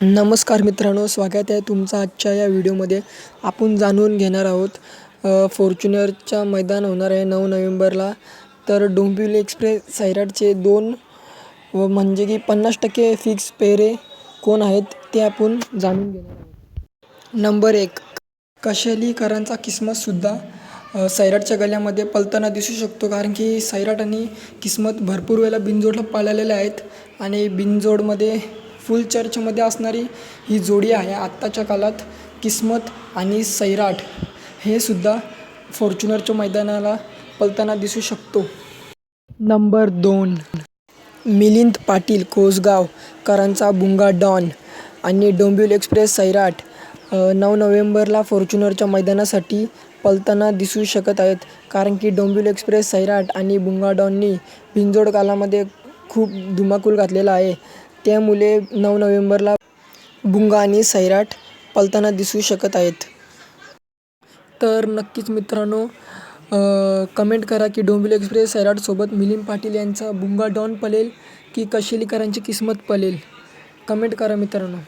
नमस्कार मित्रांनो स्वागत आहे तुमचं आजच्या या व्हिडिओमध्ये. आपण जाणून घेणार आहोत फॉर्च्युनरच्या मैदान होणार आहे नऊ नोव्हेंबरला. तर डोंबिवली एक्सप्रेस सैराटचे दोन व म्हणजे की पन्नास टक्के फिक्स पेरे कोण आहेत ते आपण जाणून घेणार आहोत. नंबर एक कशेलीकरांचा किस्मतसुद्धा सैराटच्या गल्यामध्ये पलताना दिसू शकतो कारण की सैराट आणि किस्मत भरपूर वेळेला बिनजोडला पाळलेल्या आहेत. आणि बिनजोडमध्ये फुल चर्चमध्ये असणारी ही जोडी आहे आत्ताच्या काळात किस्मत आणि सैराट. हे सुद्धा फॉर्च्युनरच्या मैदानाला पलताना दिसू शकतो. नंबर दोन. मिलिंद पाटील कोसगाव करांचा बुंगा डॉन आणि डोंबिवली एक्सप्रेस सैराट नऊ नोव्हेंबरला फॉर्च्युनरच्या मैदानासाठी पलताना दिसू शकत आहेत. कारण की डोंबिवली एक्सप्रेस सैराट आणि बुंगा डॉननी भिंजोड कालामध्ये खूप धुमाकूल घातलेला आहे. त्यामुळे नऊ नोव्हेंबरला बुंगा आणि सैराट पलताना दिसू शकत आहेत. तर नक्कीच मित्रांनो कमेंट करा की डोंबिवली एक्सप्रेस सैराटसोबत मिलिंद पाटील यांचा बुंगा डॉन पलेल की कशेलीकरांची किस्मत पलेल? कमेंट करा मित्रांनो.